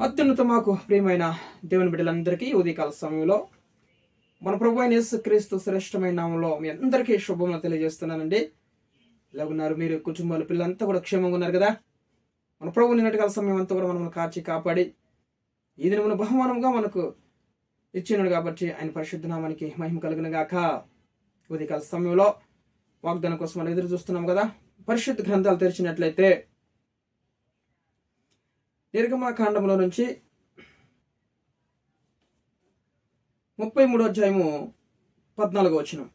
అత్యున్నత మాకు ప్రియమైన దేవుని బిడ్డలందరికీ ఉదయకాల సమయంలో మన ప్రభు అయిన యేసుక్రీస్తు శ్రేష్టమైన నామంలో మీ అందరికీ శుభములు తెలియజేస్తున్నానండి. ఎలాగున్నారు మీరు? కుటుంబాలు పిల్లలంతా కూడా క్షేమంగా ఉన్నారు కదా? మన ప్రభు నిన్నటి కాల సమయం అంతా కూడా మనల్ని కాచి కాపాడి ఈ దినమున బహుమానంగా మనకు ఇచ్చినాడు కాబట్టి ఆయన పరిశుద్ధ నామానికి మహిమ కలిగిన గాక ఉదయకాల సమయంలో వాగ్దానం కోసం మనం ఎదురు చూస్తున్నాం కదా? పరిశుద్ధ గ్రంథాలు తెరిచినట్లయితే నిర్గమాకాండంలో నుంచి ముప్పై మూడో అధ్యాయము పద్నాలుగో వచనం.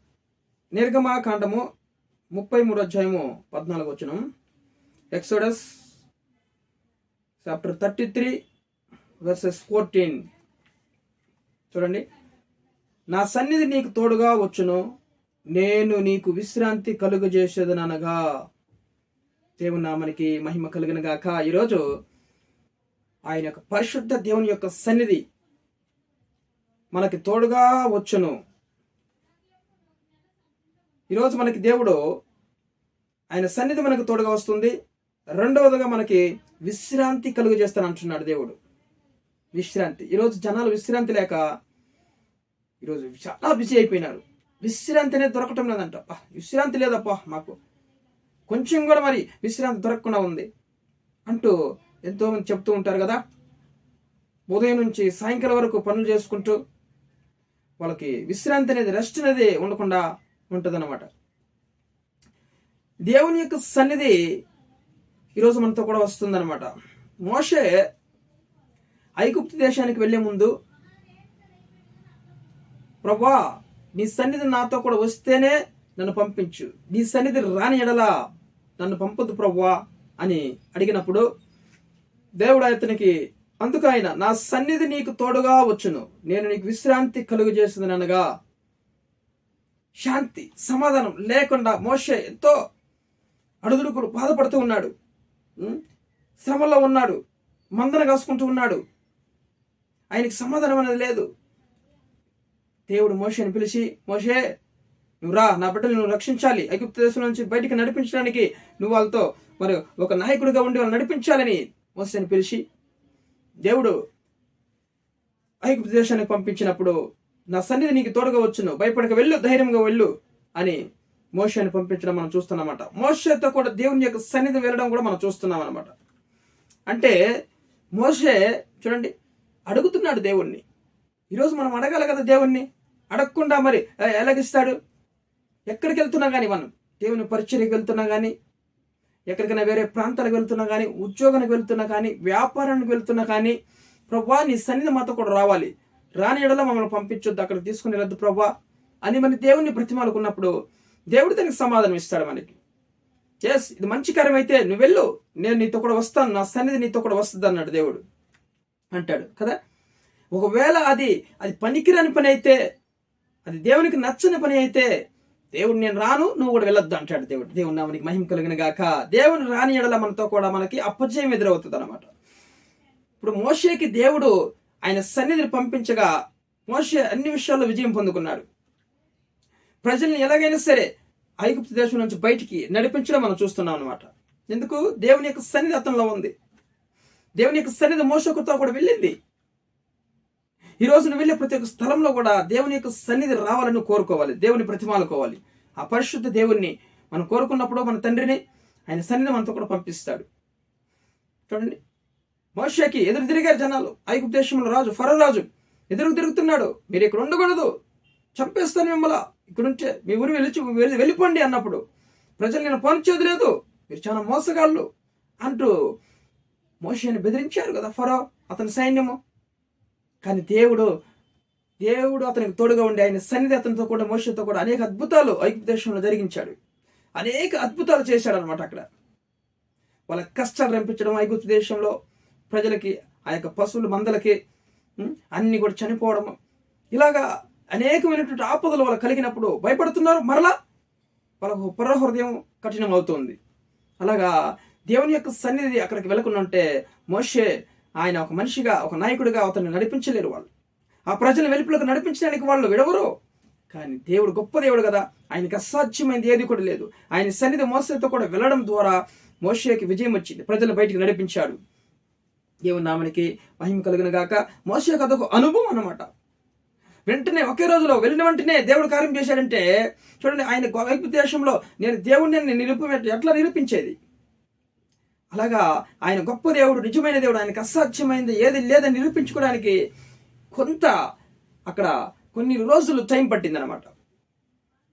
నిర్గమాకాండము ముప్పై మూడో అధ్యాయము పద్నాలుగో వచనం. Exodus chapter thirty three verses fourteen చూడండి. నా సన్నిధి నీకు తోడుగా వచ్చును. నేను నీకు విశ్రాంతి కలుగజేసేదనగా. దేవుని మహిమ కలిగిన గాక ఈరోజు ఆయన యొక్క పరిశుద్ధ దేవుని యొక్క సన్నిధి మనకి తోడుగా వచ్చును. ఈరోజు మనకి దేవుడు ఆయన సన్నిధి మనకు తోడుగా వస్తుంది. రెండవదిగా మనకి విశ్రాంతి కలుగు చేస్తాను అంటున్నాడు దేవుడు. విశ్రాంతి. ఈరోజు జనాలు విశ్రాంతి లేక ఈరోజు చాలా బిజీ అయిపోయినారు. విశ్రాంతి అనేది దొరకటం లేదంట. విశ్రాంతి లేదప్పా మాకు. కొంచెం కూడా మరి విశ్రాంతి దొరకకుండా ఉంది అంటూ ఎంతోమంది చెప్తూ ఉంటారు కదా ఉదయం నుంచి సాయంకాలం వరకు పనులు చేసుకుంటూ వాళ్ళకి విశ్రాంతి అనేది రెస్ట్ అనేది ఉండకుండా ఉంటుందన్నమాట. దేవుని యొక్క సన్నిధి ఈరోజు మనతో కూడా వస్తుందన్నమాట. మోషే ఐగుప్తు దేశానికి వెళ్ళే ముందు ప్రభా నీ సన్నిధి నాతో కూడా వస్తేనే నన్ను పంపించు. నీ సన్నిధి రాని ఎడలా నన్ను పంపదు ప్రభా అని అడిగినప్పుడు దేవుడు అతనికి అందుకు ఆయన నా సన్నిధి నీకు తోడుగా వచ్చును. నేను నీకు విశ్రాంతి కలుగు అనగా శాంతి సమాధానం లేకుండా మోషే ఎంతో అడుగుడుకుడు బాధపడుతూ ఉన్నాడు. శ్రమలో ఉన్నాడు. మందన కాసుకుంటూ ఉన్నాడు. ఆయనకి సమాధానం అనేది లేదు. దేవుడు మోషేని పిలిచి మోషే నువ్వు రా నా బిడ్డలు నువ్వు రక్షించాలి. ఐగుప్త దేశం నుంచి బయటికి నడిపించడానికి నువ్వు వాళ్ళతో మరి ఒక నాయకుడిగా ఉండి వాళ్ళు నడిపించాలని మోసేని పిలిచి దేవుడు ఐగుప్తు దేశానికి పంపించినప్పుడు నా సన్నిధి నీకు తోడుగా వచ్చును. భయపడక వెళ్ళు ధైర్యంగా వెళ్ళు అని మోషని పంపించడం మనం చూస్తున్నామన్నమాట. మోషతో కూడా దేవుని యొక్క సన్నిధి వెళ్ళడం కూడా మనం చూస్తున్నాం అనమాట అంటే మోషే చూడండి అడుగుతున్నాడు దేవుణ్ణి. ఈరోజు మనం అడగాలి కదా దేవుణ్ణి? అడగకుండా మరి "ఏ, ఎలాగిస్తాడు? ఎక్కడికి వెళ్తున్నా కానీ మనం? దేవుని పరిచయకి వెళ్తున్నా కానీ ఎక్కడికైనా వేరే ప్రాంతాలకు వెళ్తున్నా కానీ ఉద్యోగానికి వెళ్తున్నా కానీ వ్యాపారానికి వెళ్తున్నా కానీ ప్రభా నీ సన్నిధి మాతో కూడా రావాలి. రాని ఎడలో మమ్మల్ని పంపించొద్దు అక్కడ తీసుకుని వెళ్ళొద్దు ప్రభా. అని మన దేవుని ప్రతిమాలకున్నప్పుడు దేవుడు దానికి సమాధానం ఇస్తాడు మనకి. ఎస్ ఇది మంచి కార్యం అయితే నువ్వు వెళ్ళు నేను నీతో కూడా వస్తాను నా సన్నిధి నీతో కూడా వస్తుంది అన్నాడు దేవుడు. అంటాడు కదా? ఒకవేళ అది అది పనికిరాని పని అయితే అది దేవునికి నచ్చని పని అయితే దేవుడు నేను రాను నువ్వు కూడా వెళ్ళొద్దు అంటాడు దేవుడు. దేవుడు నామనికి మహిమ కలిగిన గాక దేవుని రాని ఎడల మనతో కూడా మనకి అపజయం ఎదురవుతుంది అనమాట ఇప్పుడు మోషేకి దేవుడు ఆయన సన్నిధిని పంపించగా మోషే అన్ని విషయాల్లో విజయం పొందుకున్నాడు. ప్రజల్ని ఎలాగైనా సరే ఐగుప్తు దేశం నుంచి బయటికి నడిపించడం మనం చూస్తున్నాం అనమాట ఎందుకు? దేవుని యొక్క సన్నిధి అతనిలో ఉంది. దేవుని యొక్క సన్నిధి మోసకుతో కూడా వెళ్ళింది. ఈ రోజు నువ్వు వెళ్ళే ప్రతి ఒక్క స్థలంలో కూడా దేవుని యొక్క సన్నిధి రావాలని కోరుకోవాలి. దేవుని ప్రతిమాలుకోవాలి. ఆ పరిశుద్ధ దేవుణ్ణి మనం కోరుకున్నప్పుడు మన తండ్రిని ఆయన సన్నిధి మనతో కూడా పంపిస్తాడు. చూడండి. మోషకి ఎదురు తిరిగారు జనాలు. ఐగుప్తు దేశంలో రాజు ఫరో రాజు ఎదురు తిరుగుతున్నాడు. మీరు ఇక్కడ ఉండకూడదు. చంపేస్తాను మిమ్మల్ని. ఇక్కడుంటే మీ ఊరు వెళ్ళి వెళ్ళిపోండి అన్నప్పుడు ప్రజలు నేను పనిచేది లేదు. మీరు చాలా మోసగాళ్ళు అంటూ మోషేని బెదిరించారు కదా ఫరో అతని సైన్యము. కానీ దేవుడు దేవుడు అతనికి తోడుగా ఉండి ఆయన సన్నిధి అతనితో కూడా మోషతో కూడా అనేక అద్భుతాలు ఐక్య దేశంలో జరిగించాడు. అనేక అద్భుతాలు చేశాడు అనమాట అక్కడ. వాళ్ళ కష్టాలు రంపించడం ఐగుప్తు దేశంలో ప్రజలకి ఆ యొక్క పశువుల మందలకి అన్నీ అన్ని కూడా చనిపోవడం. ఇలాగా అనేకమైనటువంటి ఆపదలు వాళ్ళు కలిగినప్పుడు భయపడుతున్నారు మరలా వాళ్ళకు పర హృదయం కఠినం అవుతుంది అలాగా దేవుని యొక్క సన్నిధి అక్కడికి వెళ్ళకుండా ఉంటే మోషే ఆయన ఒక మనిషిగా ఒక నాయకుడిగా అతన్ని నడిపించలేరు వాళ్ళు. ఆ ప్రజల వెలుపులకు నడిపించడానికి వాళ్ళు విడవరు. కానీ దేవుడు గొప్ప దేవుడు కదా. ఆయనకి అసాధ్యమైనది ఏది కూడా లేదు. ఆయన సన్నిధి మోసతో కూడా వెళ్ళడం ద్వారా మోషేకి విజయం వచ్చింది. ప్రజలు బయటికి నడిపించాడు. దేవుని నామనికి మహిమ కలిగిన గాక. మోసే కథకు అనుభవం అనమాట వెంటనే ఒకే రోజులో వెళ్ళిన వెంటనే దేవుడు కార్యం చేశాడంటే చూడండి ఆయన వైపు దేశంలో నేను దేవుడిని నిరూప ఎట్లా నిరూపించేది? అలాగా ఆయన గొప్ప దేవుడు నిజమైన దేవుడు ఆయనకు అసాధ్యమైనది ఏది లేదని నిరూపించుకోవడానికి కొంత అక్కడ కొన్ని రోజులు టైం పట్టిందనమాట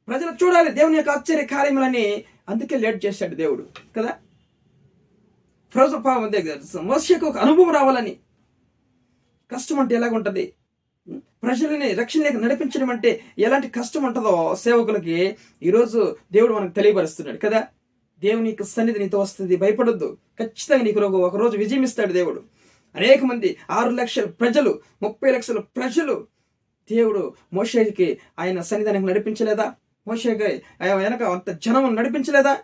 ప్రజలు చూడాలి దేవుని యొక్క ఆశ్చర్య కార్యములని అందుకే లేట్ చేశాడు దేవుడు కదా? ప్రజల పాపం మోసకు ఒక అనుభవం రావాలని. కష్టం అంటే ఎలాగుంటుంది ప్రజలని రక్షణలోకి నడిపించడం అంటే ఎలాంటి కష్టం ఉంటుందో సేవకులకి ఈరోజు దేవుడు మనకు తెలియపరుస్తున్నాడు కదా? దేవుని యొక్క సన్నిధి నీతో వస్తుంది. భయపడొద్దు. ఖచ్చితంగా నీకు ఒక- రోజు విజయం ఇస్తాడు దేవుడు. అనేక మంది ఆరు లక్షల ప్రజలు ముప్పై లక్షల ప్రజలు దేవుడు మోషేకి ఆయన సన్నిధానికి నడిపించలేదా? మోషేకి ఆయన వెనక అంత జనం నడిపించలేదా?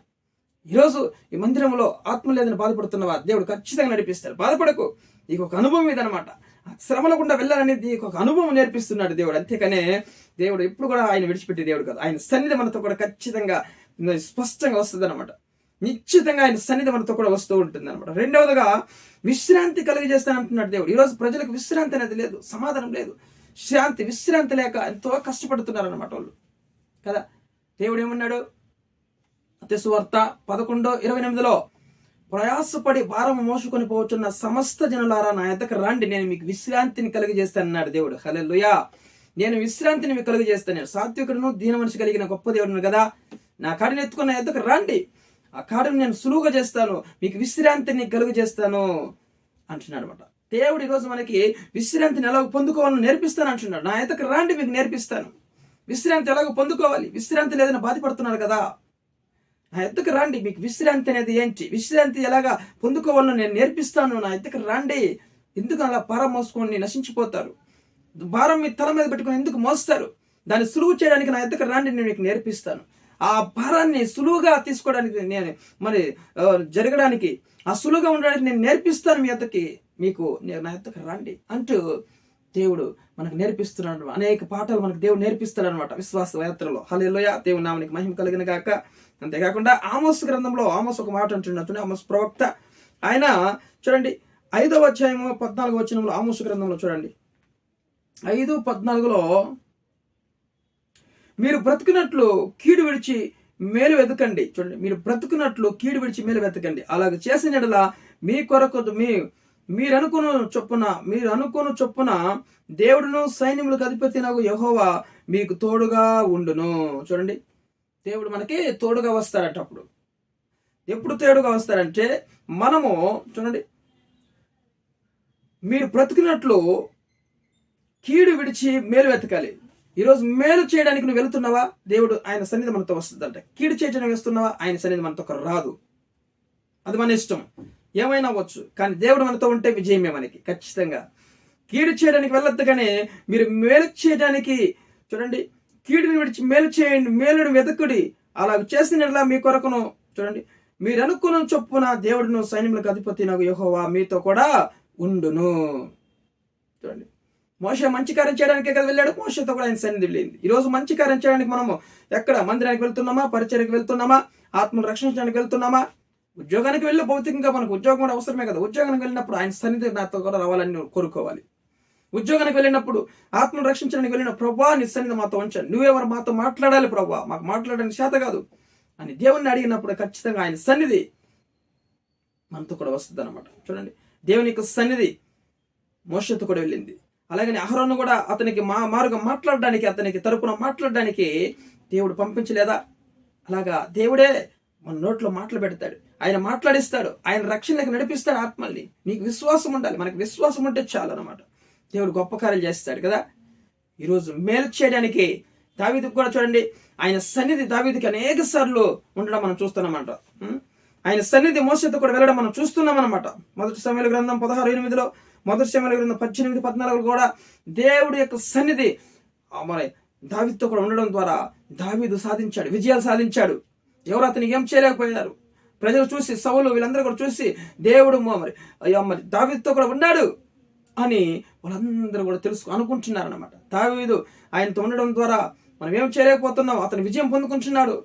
ఈరోజు ఈ మందిరంలో ఆత్మ లేదని బాధపడుతున్నవా దేవుడు ఖచ్చితంగా నడిపిస్తాడు. బాధపడకు. నీకు ఒక అనుభవం ఇదనమాట ఆ శ్రమల గుండా వెళ్ళాలనేది నీకు ఒక అనుభవం నేర్పిస్తున్నాడు దేవుడు. అంతేకానే దేవుడు ఎప్పుడు కూడా ఆయన విడిచిపెట్టే దేవుడు కాదు. ఆయన సన్నిధి మనతో కూడా ఖచ్చితంగా స్పష్టంగా వస్తుంది అనమాట నిశ్చితంగా ఆయన సన్నిధి మనతో కూడా వస్తూ ఉంటుంది అనమాట రెండవదిగా విశ్రాంతి కలిగజేస్తానంటున్నాడు దేవుడు. ఈరోజు ప్రజలకు విశ్రాంతి అనేది లేదు సమాధానం లేదు. శాంతి విశ్రాంతి లేక ఎంతో కష్టపడుతున్నారు అనమాట వాళ్ళు. కదా? దేవుడు ఏమన్నాడు? సువార్త పదకొండో ఇరవై ఎనిమిదిలో ప్రయాసపడి భారం మోసుకొని పోవచ్చున్న సమస్త జనులారా నా ఎద్దకు రండి నేను మీకు విశ్రాంతిని కలిగజేస్తాను అన్నాడు దేవుడు. హల్లెలూయా! నేను విశ్రాంతిని మీకు కలుగజేస్తాను. నేను సాత్వికుడును దీన మనిషి కలిగిన గొప్ప దేవుడును కదా? నా కాడిని ఎత్తుకున్న ఎద్దకు రండి. ఆ కాడిని నేను సులువుగా చేస్తాను. మీకు విశ్రాంతిని కలుగజేస్తాను అంటున్నాడు అనమాట దేవుడు ఈరోజు మనకి విశ్రాంతిని ఎలాగ పొందుకోవాలని నేర్పిస్తాను అంటున్నాడు. నా ఎద్దకు రాండి మీకు నేర్పిస్తాను. విశ్రాంతి ఎలాగో పొందుకోవాలి? విశ్రాంతి లేదని బాధపడుతున్నారు కదా. నా ఎత్తుకు రండి మీకు విశ్రాంతి అనేది ఏంటి? విశ్రాంతి ఎలాగా పొందుకోవాలో నేను నేర్పిస్తాను. నా ఎత్తుకు రండి. ఎందుకు అలా భారం మోసుకొని నశించిపోతారు? భారం మీ తల మీద పెట్టుకొని ఎందుకు మోస్తారు? దాన్ని సులువు చేయడానికి నా ఎత్తుకు రండి నేను మీకు నేర్పిస్తాను. ఆ భారాన్ని సులువుగా తీసుకోవడానికి నేను మరి జరగడానికి ఆ సులువుగా ఉండడానికి నేను నేర్పిస్తాను మీ ఎద్దకి మీకు నేను నా ఎద్దకు రండి అంటూ దేవుడు మనకు నేర్పిస్తున్నాడు. అనేక పాఠాలు మనకు దేవుడు నేర్పిస్తాడు అనమాట విశ్వాస యాత్రలో. హలేలోయ దేవుడు నామనికి మహిమ కలిగిన కాక అంతేకాకుండా ఆమోస్ గ్రంథంలో ఆమోస్ ఒక మాట అంటున్నట్టు ఆమోస్ ప్రవక్త. ఆయన చూడండి ఐదవ అధ్యాయము పద్నాలుగు వచనంలో ఆమోస్ గ్రంథంలో చూడండి. ఐదు పద్నాలుగులో మీరు బ్రతుకున్నట్లు కీడు విడిచి మేలు వెతకండి. చూడండి మీరు బ్రతుకున్నట్లు కీడు విడిచి మేలు వెతకండి. అలాగ చేసిన ఎడలా మీ కొరకు మీ మీరు అనుకున్న చొప్పున మీరు అనుకున్న చొప్పున దేవుడును సైన్యములకు అధిపతి నాకు యహోవా మీకు తోడుగా ఉండును. చూడండి దేవుడు మనకి తోడుగా వస్తారట అప్పుడు. ఎప్పుడు తోడుగా వస్తారంటే మనము చూడండి మీరు బ్రతికినట్లు కీడు విడిచి మేలు వెతకాలి. ఈరోజు మేలు చేయడానికి నువ్వు వెళుతున్నావా? దేవుడు ఆయన సన్నిధి మనతో వస్తుందంట. కీడు చేయడానికి వస్తున్నావా ఆయన సన్నిధి మనతో ఒక రాదు. అది మన ఇష్టం. ఏమైనా అవ్వచ్చు. కానీ దేవుడు మనతో ఉంటే విజయమే మనకి? ఖచ్చితంగా. కీడు చేయడానికి వెళ్ళొద్దు కానీ మీరు మేలు చేయడానికి చూడండి కీడుని విడిచి మేలు చేయండి మేలుని వెతకుడి. అలా చేసిన మీ కొరకును చూడండి. మీరు అనుకున్న చొప్పున దేవుడును సైన్యములకు అధిపతి నాకు యహోవా మీతో కూడా ఉండును. చూడండి. మోస మంచి కార్యం చేయడానికే కదా వెళ్ళాడు? మోసతో కూడా ఆయన సన్నిధి వెళ్ళింది ఈరోజు మంచి కార్యం చేయడానికి మనము ఎక్కడ? మందిరానికి వెళ్తున్నామా? పరిచయకు వెళ్తున్నామా? ఆత్మను రక్షించడానికి వెళ్తున్నామా? ఉద్యోగానికి వెళ్ళి భౌతికంగా మనకు ఉద్యోగం కూడా అవసరమే కదా. ఉద్యోగానికి వెళ్ళినప్పుడు ఆయన సన్నిధి నాతో కూడా రావాలని కోరుకోవాలి. ఉద్యోగానికి వెళ్ళినప్పుడు ఆత్మను రక్షించడానికి వెళ్ళిన ప్రభా నీ సన్నిధి మాతో ఉంచాను నువ్వెవరు మాతో మాట్లాడాలి ప్రభా? మాకు మాట్లాడడానికి చేత కాదు. అని దేవుణ్ణి అడిగినప్పుడు ఖచ్చితంగా ఆయన సన్నిధి మనతో కూడా వస్తుంది అనమాట చూడండి. దేవుని యొక్క సన్నిధి మోషతో కూడా వెళ్ళింది. అలాగని అహరోను కూడా అతనికి మా మారుగా మాట్లాడడానికి అతనికి తరపున మాట్లాడడానికి దేవుడు పంపించలేదా? అలాగా దేవుడే మన నోట్లో మాటలు పెడతాడు. ఆయన మాట్లాడిస్తాడు. ఆయన రక్షణలకు నడిపిస్తాడు ఆత్మల్ని. నీకు విశ్వాసం ఉండాలి. మనకి విశ్వాసం ఉంటే చాలు అనమాట దేవుడు గొప్ప కార్యాలు చేస్తాడు కదా? ఈరోజు మేలు చేయడానికి దావీదికి కూడా చూడండి. ఆయన సన్నిధి దావీదికి అనేక సార్లు ఉండడం మనం చూస్తున్నామంట. ఆయన సన్నిధి మోసతో కూడా వెళ్ళడం మనం చూస్తున్నాం అనమాట మొదటి సమయంలో గ్రంథం పదహారు ఎనిమిదిలో మొదటి సమయంలో గ్రంథం పద్దెనిమిది పద్నాలుగు కూడా దేవుడి యొక్క సన్నిధి మరి దావీదుతో కూడా ఉండడం ద్వారా దావీదు సాధించాడు విజయాలు సాధించాడు. ఎవరు అతనికి ఏం చేయలేకపోయారు? ప్రజలు చూసి సవులు వీళ్ళందరూ కూడా చూసి దేవుడు మరి అయ్యా మరి దావీదుతో కూడా ఉన్నాడు అని వాళ్ళందరూ కూడా తెలుసు అనుకుంటున్నారనమాట దావీదు ఆయనతో ఉండడం ద్వారా మనం ఏం చేయలేకపోతున్నాం? అతను విజయం పొందుకుంటున్నాడు.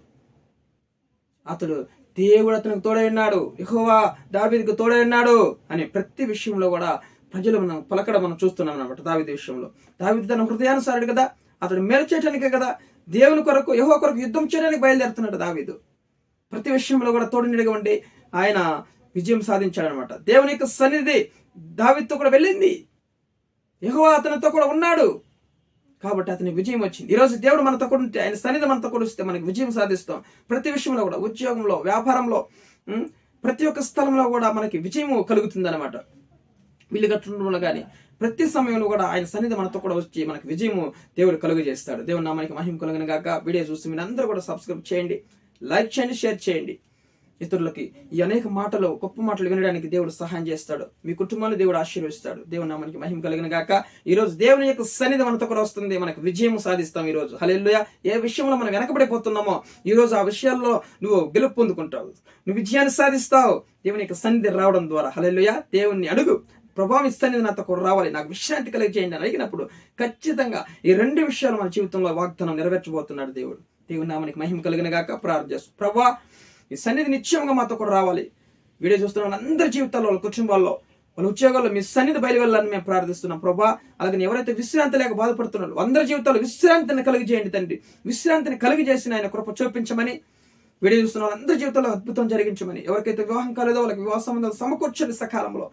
అతడు దేవుడు అతనికి తోడై ఉన్నాడు. యెహోవా దావీదుకు తోడై ఉన్నాడు అని ప్రతి విషయంలో కూడా ప్రజలు మనం పలకడం మనం చూస్తున్నాం అనమాట దావీదు విషయంలో. దావీదు తన హృదయానుసారుడు కదా అతడు మేలు చేయడానికే కదా దేవుని కొరకు యహో కొరకు యుద్ధం చేయడానికి బయలుదేరుతున్నాడు దావీదు. ప్రతి విషయంలో కూడా తోడునిడిగా ఉండి ఆయన విజయం సాధించాడనమాట దేవుని యొక్క సన్నిధి దావీదుతో కూడా వెళ్ళింది. యహో అతనితో కూడా ఉన్నాడు. కాబట్టి అతనికి విజయం వచ్చింది. ఈరోజు దేవుడు మనతో కూడా ఉంటే ఆయన సన్నిధి మనతో కూడా వస్తే మనకి విజయం సాధిస్తాం. ప్రతి విషయంలో కూడా ఉద్యోగంలో వ్యాపారంలో ప్రతి ఒక్క స్థలంలో కూడా మనకి విజయం కలుగుతుంది అనమాట వీళ్ళు వల్ల కానీ ప్రతి సమయంలో కూడా ఆయన సన్నిధి మనతో కూడా వచ్చి మనకి విజయము దేవుడు కలుగు చేస్తాడు దేవుడు నామానికి మహిమ కలుగును గాక. వీడియో చూసి మీరు అందరూ కూడా సబ్స్క్రైబ్ చేయండి. లైక్ చేయండి షేర్ చేయండి. ఇతరులకి ఈ అనేక మాటలు గొప్ప మాటలు వినడానికి దేవుడు సహాయం చేస్తాడు. మీ కుటుంబాన్ని దేవుడు ఆశీర్వదిస్తాడు. దేవుడు నామానికి మహిమ కలిగిన గాక. ఈ రోజు దేవుని యొక్క సన్నిధి మనతో కూడా వస్తుంది. మనకు విజయం సాధిస్తాం ఈ రోజు ఏ విషయంలో మనం వెనకబడిపోతున్నామో ఈ రోజు ఆ విషయాల్లో నువ్వు గెలుపు పొందుకుంటావు. నువ్వు విజయాన్ని సాధిస్తావు. దేవుని యొక్క సన్నిధి రావడం ద్వారా. హలెల్లుయ దేవుణ్ణి అడుగు. ప్రభావం ఇస్తానేది నాతో కూడా రావాలి. నాకు విశ్రాంతి కలిగి చేయండి అని అడిగినప్పుడు ఖచ్చితంగా ఈ రెండు విషయాలు మన జీవితంలో వాగ్దానం నెరవేర్చబోతున్నాడు దేవుడు. దేవుని నామానికి మహిమ కలిగిన గాక ప్రార్థిస్తూ ప్రభా ఈ సన్నిధి నిశ్చయంగా మాతో కూడా రావాలి. వీడియో చూస్తున్న వాళ్ళందరి జీవితాల్లో వాళ్ళ కుటుంబాల్లో వాళ్ళ ఉద్యోగాల్లో మీ సన్నిధి బయలువెళ్ళాలని మేము ప్రార్థిస్తున్నాం. ప్రభా అలాగే ఎవరైతే విశ్రాంతి లేక బాధపడుతున్నారో అందరి జీవితాల్లో విశ్రాంతిని కలిగి చేయండి తండ్రి. విశ్రాంతిని కలిగి చేసిన ఆయన కృప చూపించమని వీడియో చూస్తున్న వాళ్ళందరి జీవితంలో అద్భుతం జరిగించమని ఎవరికైతే వివాహం కాలేదో వాళ్ళకి వివాహ సంబంధాలు సమకూర్చని సకాలంలో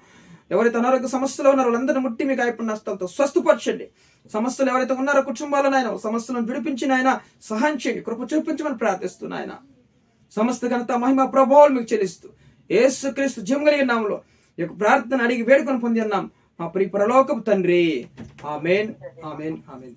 ఎవరైతే అనారోగ్య సమస్యలు ఉన్నారో వాళ్ళందరినీ ముట్టి మీకు గాయపడిన నష్టాలతో స్వస్థపరచండి. సమస్యలు ఎవరైతే ఉన్నారో కుటుంబాలను ఆయన సమస్యలను విడిపించిన ఆయన సహాయం చేయండి. కృప చూపించమని ప్రార్థిస్తున్నా ఆయన. సమస్త ఘనత మహిమ ప్రభావాలు మీకు చెల్లిస్తూ యేసుక్రీస్తు జీవం కలిగిన నామంలో ఈ యొక్క ప్రార్థన అడిగి వేడుకొని పొంది అన్నాం. మా ప్రియ పరలోకపు తండ్రి. ఆమెన్. ఆమెన్. ఆమెన్.